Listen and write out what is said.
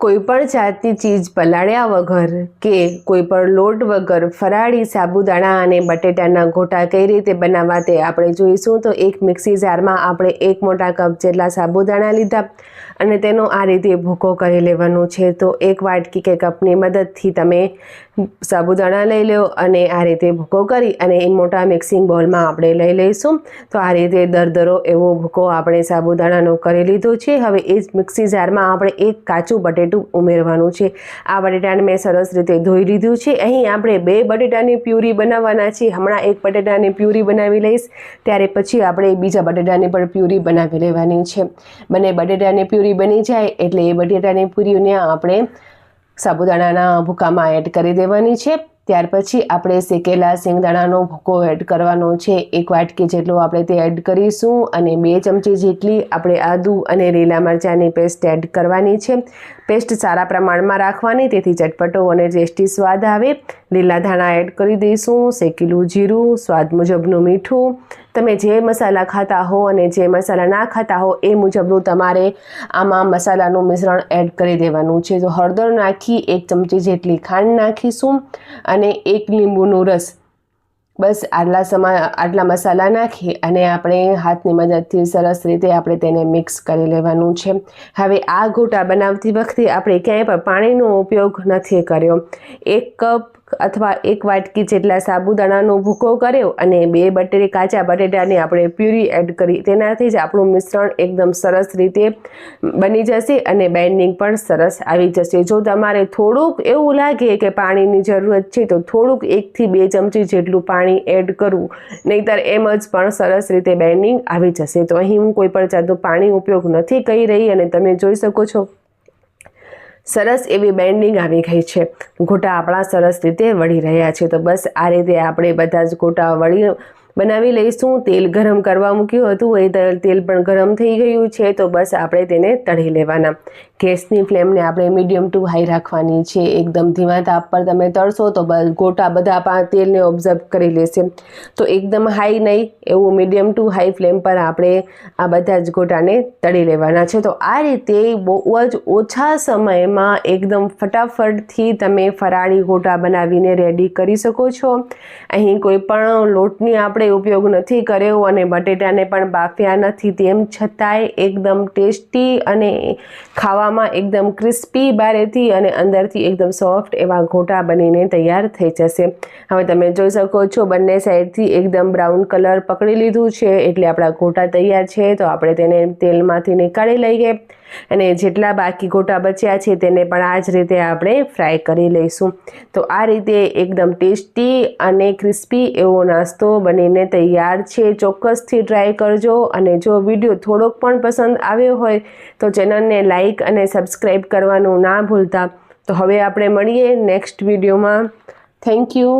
કોઈ પણ જાતની ચીજ પલાળ્યા વગર કે કોઈ પણ લોટ વગર ફરાળી સાબુદાણા અને બટેટાના ગોટા કઈ રીતે બનાવવા તે આપણે જોઈશું, તો એક મિક્સી જારમાં આપણે એક મોટા કપ જેટલા સાબુદાણા લીધા અને તેનો આ રીતે ભૂકો કરી લેવાનો છે. તો એક વાટકી કે કપની મદદથી તમે સાબુદાણા લઈ લો અને આ રીતે ભૂકો કરી અને એ મોટા મિક્સિંગ બોલમાં આપણે લઈ લઈશું. તો આ રીતે દરદરો એવો ભૂકો આપણે સાબુદાણાનો કરી લીધો છે. હવે એ જ મિક્સી જારમાં આપણે એક કાચું બટેટું ઉમેરવાનું છે. આ બટેટાને મેં સરસ રીતે ધોઈ લીધું છે. અહીં આપણે બે બટેટાની પ્યુરી બનાવવાના છે હમણાં એક બટેટાની પ્યુરી બનાવી લઈશ. ત્યારે પછી આપણે બીજા બટેટાની પણ પ્યુરી બનાવી લેવાની છે. બંને બટેટાની પ્યુરી બની જાય એટલે એ બટેટાની પ્યુરીને આપણે સાબુદાણાના ભૂકામાં એડ કરી દેવાની છે. ત્યાર પછી આપણે શેકેલા શેંગદાણાનો ભૂકો એડ કરવાનો છે. એક વાટકી જેટલો આપણે તે એડ કરીશું અને બે ચમચી જેટલી આપણે આદુ અને લીલા મરચાંની પેસ્ટ એડ કરવાની છે. પેસ્ટ સારા પ્રમાણમાં રાખવાની, તેથી ચટપટો અને ટેસ્ટી સ્વાદ આવે. લીલા ધાણા એડ કરી દઈશું, શેકેલું જીરું, સ્વાદ મુજબનું મીઠું. તમે જે મસાલા ખાતા હો અને જે મસાલા ના ખાતા હો, એ મુજબનું તમારે આમાં મસાલાનું મિશ્રણ એડ કરી દેવાનું છે. તો હળદર નાખી, એક ચમચી જેટલી ખાંડ નાખીશું અને એક લીંબુનો રસ. બસ આટલા સમા, આટલા મસાલા નાખી અને આપણે હાથની મદદથી સરસ રીતે આપણે તેને મિક્સ કરી લેવાનું છે. હવે આ ગોટા બનાવતી વખતે આપણે ક્યાંય પણ પાણીનો ઉપયોગ નથી કર્યો. એક કપ અથવા એક વાટકી જેટલા સાબુદાણાનો ભૂકો કર્યો અને બે બટેરી કાચા બટેટાની આપણે પ્યુરી એડ કરી. તેનાથી જ આપણું મિશ્રણ એકદમ સરસ રીતે બની જશે અને બાઇન્ડિંગ પણ સરસ આવી જશે. જો તમારે થોડુંક એવું લાગે કે પાણીની જરૂરત છે, તો થોડુંક એકથી બે ચમચી જેટલું પાણી એડ કરવું. નહીંતર એમ જ પણ સરસ રીતે બાઇન્ડિંગ આવી જશે. તો અહીં હું કોઈ પણ જાતનું પાણી ઉપયોગ નથી કરી રહી અને તમે જોઈ શકો છો. સરસ એવી બેન્ડિંગ આવી ગઈ છે. ગોટા આપણા સરસ રીતે વળી રહ્યા છે. તો બસ આ રીતે આપણે બધા જ ગોટા વળી બનાવી લઈશું. તેલ ગરમ કરવા મૂક્યું હતું. એ તેલ પણ ગરમ થઈ ગયું છે. તો બસ આપણે તેને તળી લેવાના. ગેસની ફ્લેમને આપણે મીડિયમ ટુ હાઈ રાખવાની છે. એકદમ ધીમા તાપ પર તમે તળશો તો બસ ગોટા બધા પા, તેલને ઓબ્ઝર્વ કરી લેશે. તો એકદમ હાઈ નહીં, એવું મીડિયમ ટુ હાઈ ફ્લેમ પર આપણે આ બધા જ ગોટાને તળી લેવાના છે. તો આ રીતે બહુ જ ઓછા સમયમાં એકદમ ફટાફટથી તમે ફરાળી ગોટા બનાવીને રેડી કરી શકો છો. અહીં કોઈ પણ લોટની આપણે ઉપયોગ નથી કર્યો અને બટેટાને પણ બાફ્યા નથી, તેમ છતાંય એકદમ ટેસ્ટી અને ખાવામાં એકદમ ક્રિસ્પી બારેથી અને અંદરથી એકદમ સોફ્ટ એવા ગોટા બનીને તૈયાર થઈ જશે. હવે તમે જોઈ શકો છો, બંને સાઈડથી એકદમ બ્રાઉન કલર પકડી લીધું છે, એટલે આપણા ગોટા તૈયાર છે, તો આપણે તેને તેલમાંથી નીકાળી લઈએ અને જેટલા બાકી ગોટા બચ્યા છે, તેને પણ આ જ રીતે આપણે ફ્રાય કરી લઈશું. તો આ રીતે એકદમ ટેસ્ટી અને ક્રિસ્પી એવો નાસ્તો બનીને તૈયાર છે. ચોક્કસથી ટ્રાય કરજો અને જો વીડિયો થોડોક પણ પસંદ આવ્યો હોય તો ચેનલને લાઇક અને સબસ્ક્રાઈબ કરવાનું ના ભૂલતા. તો હવે આપણે મળીએ નેક્સ્ટ વિડીયોમાં થેન્ક યુ